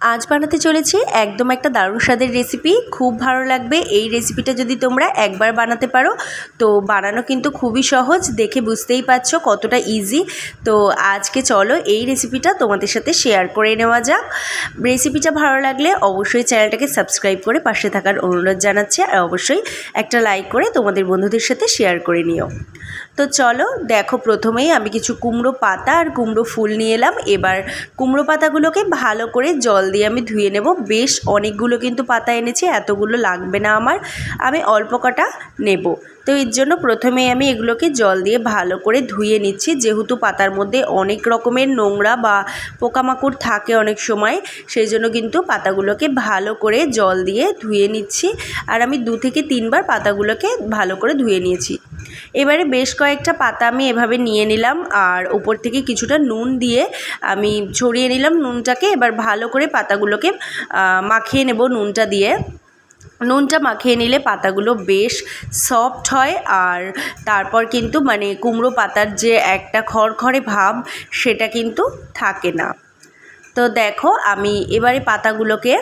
আজ বানাতে চলেছি একদম একটা দারুণ স্বাদের রেসিপি খুব ভালো লাগবে এই রেসিপিটা যদি তোমরা একবার বানাতে পারো। তো বানানো কিন্তু খুবই সহজ, দেখে বুঝতেই পারছ কতটা ইজি তো আজকে চলো এই রেসিপিটা তোমাদের সাথে শেয়ার করে নেওয়া যাক। রেসিপিটা ভালো লাগলে অবশ্যই চ্যানেলটাকে সাবস্ক্রাইব করে পাশে থাকার অনুরোধ জানাচ্ছি। আর অবশ্যই একটা লাইক করে তোমাদের বন্ধুদের সাথে শেয়ার করে নিও। তো চলো, দেখো প্রথমেই আমি কিছু কুমড়ো পাতা আর কুমড়ো ফুল নিয়ে এলাম। এবার কুমড়ো পাতাগুলোকে ভালো করে জল দিয়ে আমি ধুয়ে নেব। বেশ অনেকগুলো কিন্তু পাতা এনেছি, এতগুলো লাগবে না আমার। আমি অল্প কটা নেব। তো এর জন্য প্রথমেই আমি এগুলোকে জল দিয়ে ভালো করে ধুয়ে নিচ্ছি। যেহেতু পাতার মধ্যে অনেক রকমের নোংরা বা পোকামাকড় থাকে অনেক সময়, সেই জন্য কিন্তু পাতাগুলোকে ভালো করে জল দিয়ে ধুয়ে নিচ্ছি। আর আমি দু থেকে তিনবার পাতাগুলোকে ভালো করে ধুয়ে নিয়েছি। এবারে বেশ কয়েকটা পাতা আমি এভাবে নিয়ে নিলাম আর ওপর থেকে কিছুটা নুন দিয়ে আমি ছড়িয়ে নিলাম নুনটাকে। এবার ভালো করে পাতাগুলোকে মাখিয়ে নেব নুনটা দিয়ে। নুনটা মাখিয়ে নিলে পাতাগুলো বেশ সফট হয় আর তারপর কিন্তু মানে কুমড়ো পাতার যে একটা খড়খড়ে ভাব সেটা কিন্তু থাকে না। তো দেখো আমি এবারে পাতাগুলোকে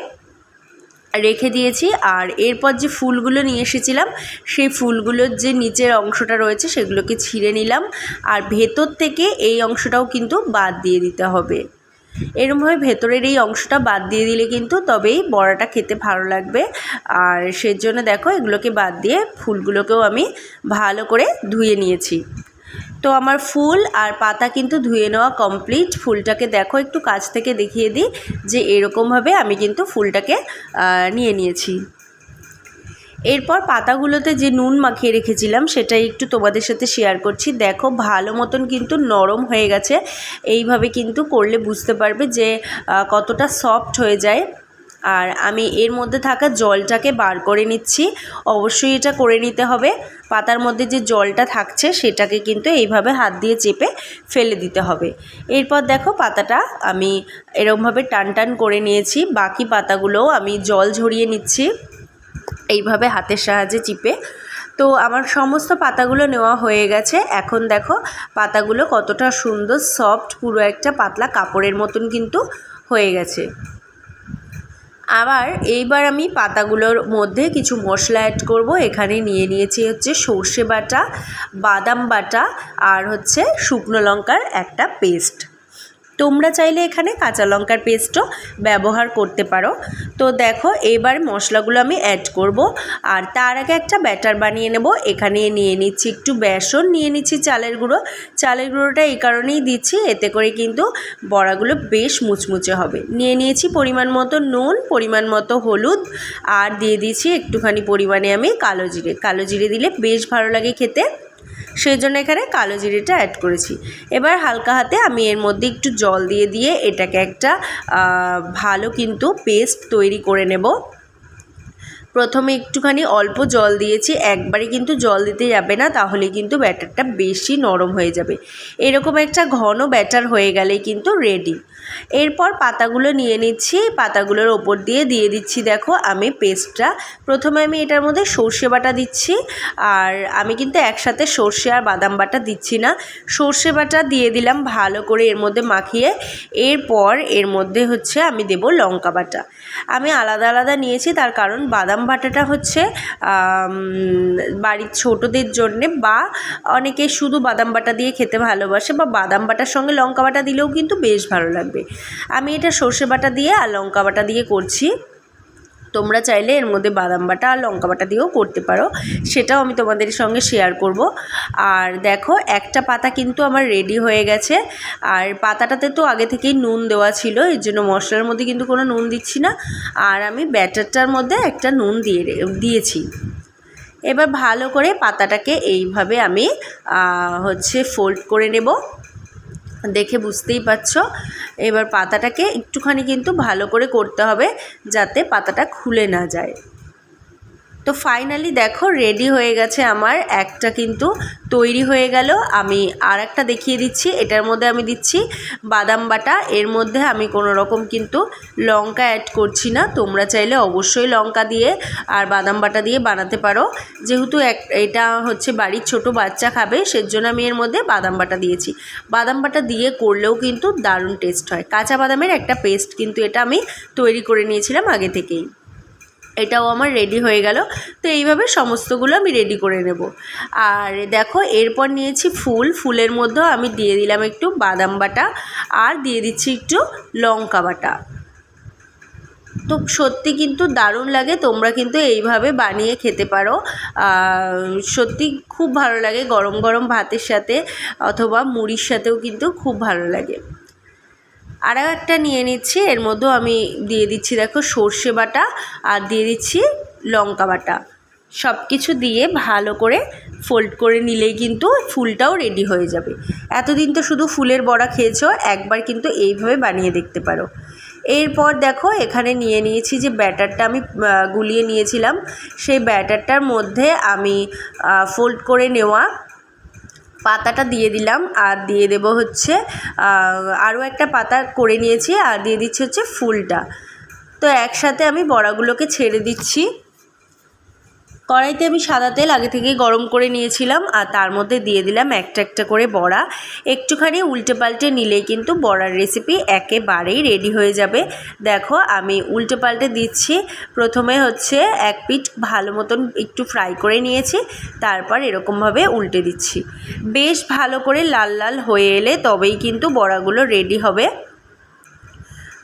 রেখে দিয়েছি। আর এরপর যে ফুলগুলো নিয়ে এসেছিলাম, সেই ফুলগুলোর যে নিচের অংশটা রয়েছে, সেগুলোকে ছিঁড়ে নিলাম। আর ভেতর থেকে এই অংশটাও কিন্তু বাদ দিয়ে দিতে হবে। এরমভাবে ভেতরের এই অংশটা বাদ দিয়ে দিলে কিন্তু তবেই বড়াটা খেতে ভালো লাগবে। আর সেজন্য দেখো, এগুলোকে বাদ দিয়ে ফুলগুলোকেও আমি ভালো করে ধুয়ে নিয়েছি। তো আমার ফুল আর পাতা কিন্তু ধুয়ে নেওয়া কমপ্লিট ফুলটাকে দেখো, একটু কাছ থেকে দেখিয়ে দিই যে এরকমভাবে আমি কিন্তু ফুলটাকে নিয়ে নিয়েছি। এরপর পাতাগুলোতে যে নুন মাখিয়ে রেখেছিলাম, সেটাই একটু তোমাদের সাথে শেয়ার করছি। দেখো, ভালো মতন কিন্তু নরম হয়ে গেছে। এইভাবে কিন্তু করলে বুঝতে পারবে যে কতটা সফট হয়ে যায়। আর আমি এর মধ্যে থাকা জলটাকে বার করে নিচ্ছি। অবশ্যই এটা করে নিতে হবে। পাতার মধ্যে যে জলটা থাকছে সেটাকে কিন্তু এইভাবে হাত দিয়ে চেপে ফেলে দিতে হবে। এরপর দেখো পাতাটা আমি এরমভাবে টান টান করে নিয়েছি। বাকি পাতাগুলোও আমি জল ঝরিয়ে নিচ্ছি এইভাবে হাতের সাহায্যে চিপে। তো আমার সমস্ত পাতাগুলো নেওয়া হয়ে গেছে। এখন দেখো পাতাগুলো কতটা সুন্দর, সফট, পুরো একটা পাতলা কাপড়ের মতন কিন্তু হয়ে গেছে। আবার এইবার আমি পাতাগুলোর মধ্যে কিছু মশলা অ্যাড করব। এখানে নিয়ে নিয়েছি হচ্ছে সর্ষে বাটা, বাদাম বাটা আর হচ্ছে শুকনো লঙ্কার একটা পেস্ট তোমরা চাইলে এখানে কাঁচা লঙ্কার পেস্টও ব্যবহার করতে পারো। তো দেখো, এবার মশলাগুলো আমি অ্যাড করব। আর তার আগে একটা ব্যাটার বানিয়ে নেব। এখানে নিয়ে নিচ্ছি একটু বেসন, নিয়ে নিচ্ছি চালের গুঁড়ো। চালের গুঁড়োটা এই কারণেই দিচ্ছি, এতে করে কিন্তু বড়াগুলো বেশ মুচমুচে হবে। নিয়ে নিয়েছি পরিমাণ মতো নুন, পরিমাণ মতো হলুদ, আর দিয়ে দিয়েছি একটুখানি পরিমাণে আমি কালো জিরে। কালো জিরে দিলে বেশ ভালো লাগে খেতে। সেই জন্য এখানে কালো জিরেটা অ্যাড করেছি। এবার হালকা হাতে আমি এর মধ্যে একটু জল দিয়ে দিয়ে এটাকে একটা ভালো কিন্তু পেস্ট তৈরি করে নেব। প্রথমে একটুখানি অল্প জল দিয়েছি একবারে কিন্তু জল দিতে যাবে না, তাহলে কিন্তু ব্যাটারটা বেশি নরম হয়ে যাবে। এরকম একটা ঘন ব্যাটার হয়ে গেলে কিন্তু রেডি এরপর পাতাগুলো নিয়ে নিচ্ছি, পাতাগুলোর ওপর দিয়ে দিয়ে দিচ্ছি, দেখো আমি পেস্টটা। প্রথমে আমি এটার মধ্যে সর্ষে বাটা দিচ্ছি, আর আমি কিন্তু একসাথে সর্ষে আর বাদাম বাটা দিচ্ছি না। সর্ষে বাটা দিয়ে দিলাম ভালো করে এর মধ্যে মাখিয়ে, এরপর এর মধ্যে হচ্ছে আমি দেব লঙ্কা বাটা। আমি আলাদা আলাদা নিয়েছি, তার কারণ বাদাম বাটাটা হচ্ছে বাড়ির ছোটোদের জন্যে বা অনেকে শুধু বাদাম বাটা দিয়ে খেতে ভালোবাসে বা বাদাম বাটার সঙ্গে লঙ্কা বাটা দিলেও কিন্তু বেশ ভালো লাগবে। আমি এটা সর্ষে বাটা দিয়ে আর লঙ্কা বাটা দিয়ে করছি। তোমরা চাইলে এর মধ্যে বাদাম বাটা আর লঙ্কা বাটা দিয়েও করতে পারো। সেটাও আমি তোমাদের সঙ্গে শেয়ার করব। আর দেখো, একটা পাতা কিন্তু আমার রেডি হয়ে গেছে। আর পাতাটাতে তো আগে থেকেই নুন দেওয়া ছিল, এর জন্য মশলার মধ্যে কিন্তু কোনো নুন দিচ্ছি না। আর আমি ব্যাটারটার মধ্যে একটা নুন দিয়ে দিয়েছি। এবার ভালো করে পাতাটাকে এইভাবে আমি হচ্ছে ফোল্ড করে নেব। দেখে বুঝতেই পারছ। এবার পাতাটাকে একটুখানি কিন্তু ভালো করে করতে হবে যাতে পাতাটা খুলে না যায়। তো ফাইনালি দেখো রেডি হয়ে গেছে আমার। একটা কিন্তু তৈরি হয়ে গেল। আমি আর একটা দেখিয়ে দিচ্ছি। এটার মধ্যে আমি দিচ্ছি বাদাম বাটা। এর মধ্যে আমি কোনো রকম কিন্তু লঙ্কা অ্যাড করছি না। তোমরা চাইলে অবশ্যই লঙ্কা দিয়ে আর বাদাম বাটা দিয়ে বানাতে পারো। যেহেতু এক, এটা হচ্ছে বাড়ির ছোট বাচ্চা খাবে, সেজন্য আমি এর মধ্যে বাদাম বাটা দিয়েছি। বাদাম বাটা দিয়ে করলেও কিন্তু দারুণ টেস্ট হয়। কাঁচা বাদামের একটা পেস্ট কিন্তু এটা আমি তৈরি করে নিয়েছিলাম আগে থেকেই। এটাও আমার রেডি হয়ে গেল। তো এইভাবে সমস্তগুলো আমি রেডি করে নেব। আর দেখো, এরপর নিয়েছি ফুল। ফুলের মধ্যেও আমি দিয়ে দিলাম একটু বাদাম বাটা আর দিয়ে দিচ্ছি একটু লঙ্কা বাটা। তো সত্যি কিন্তু দারুণ লাগে, তোমরা কিন্তু এইভাবে বানিয়ে খেতে পারো। সত্যি খুব ভালো লাগে গরম গরম ভাতের সাথে অথবা মুড়ির সাথেও কিন্তু খুব ভালো লাগে। আরও একটা নিয়ে নিচ্ছি, এর মধ্যেও আমি দিয়ে দিচ্ছি দেখো সর্ষে বাটা আর দিয়ে দিচ্ছি লঙ্কা বাটা। সব কিছু দিয়ে ভালো করে ফোল্ড করে নিলেই কিন্তু ফুলটাও রেডি হয়ে যাবে। এতদিন তো শুধু ফুলের বড়া খেয়েছো, একবার কিন্তু এইভাবে বানিয়ে দেখতে পারো। এরপর দেখো এখানে নিয়ে নিয়েছি যে ব্যাটারটা আমি গুলিয়ে নিয়েছিলাম। সেই ব্যাটারটার মধ্যে আমি ফোল্ড করে নেওয়া পাতাটা দিয়ে দিলাম আর দিয়ে দেব হচ্ছে আরও একটা পাতা করে নিয়েছি আর দিয়ে দিচ্ছি হচ্ছে ফুলটা। তো একসাথে আমি বড়াগুলোকে ছেড়ে দিচ্ছি। কড়াইতে আমি সাদা তেল আগে থেকেই গরম করে নিয়েছিলাম আর তার মধ্যে দিয়ে দিলাম একটা একটা করে বড়া। একটুখানি উল্টে পাল্টে নিলেই কিন্তু বড়ার রেসিপি একেবারেই রেডি হয়ে যাবে। দেখো আমি উল্টে পাল্টে দিচ্ছি। প্রথমে হচ্ছে এক পিঠ ভালো মতন একটু ফ্রাই করে নিয়েছি, তারপর এরকমভাবে উল্টে দিচ্ছি। বেশ ভালো করে লাল লাল হয়ে এলে তবেই কিন্তু বড়াগুলো রেডি হবে।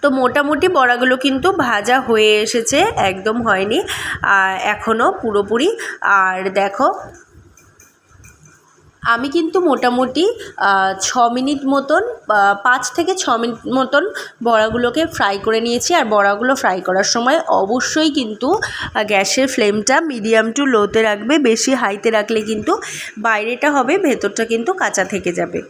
তো মোটামুটি বড়াগুলো কিন্তু ভাজা হয়ে এসেছে, একদম হয়নি এখনও পুরোপুরি। আর দেখো, আমি কিন্তু মোটামুটি ছ মিনিট মতন পাঁচ থেকে ছ মিনিট মতন বড়াগুলোকে ফ্রাই করে নিয়েছি। আর বড়াগুলো ফ্রাই করার সময় অবশ্যই কিন্তু গ্যাসের ফ্লেমটা মিডিয়াম টু লোতে রাখবে, বেশি হাইতে রাখলে কিন্তু বাইরেটা হবে, ভেতরটা কিন্তু কাঁচা থেকে যাবে।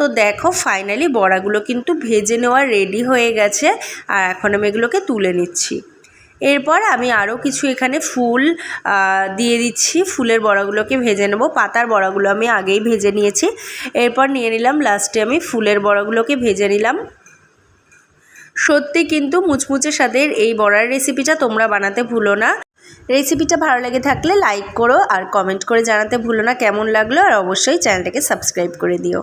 তো দেখো ফাইনালি বড়াগুলো কিন্তু ভেজে নেওয়া রেডি হয়ে গেছে। আর এখন আমি এগুলোকে তুলে নিচ্ছি। এরপর আমি আরও কিছু এখানে ফুল দিয়ে দিচ্ছি। ফুলের বড়াগুলোকে ভেজে নেব। পাতার বড়াগুলো আমি আগেই ভেজে নিয়েছি। এরপর নিয়ে নিলাম লাস্টে আমি ফুলের বড়াগুলোকে ভেজে নিলাম। সত্যি কিন্তু মুচমুচে স্বাদের এই বড়ার রেসিপিটা তোমরা বানাতে ভুলো না। রেসিপিটা ভালো লেগে থাকলে লাইক করো আর কমেন্ট করে জানাতে ভুলো না কেমন লাগল। আর অবশ্যই চ্যানেলটাকে সাবস্ক্রাইব করে দিও।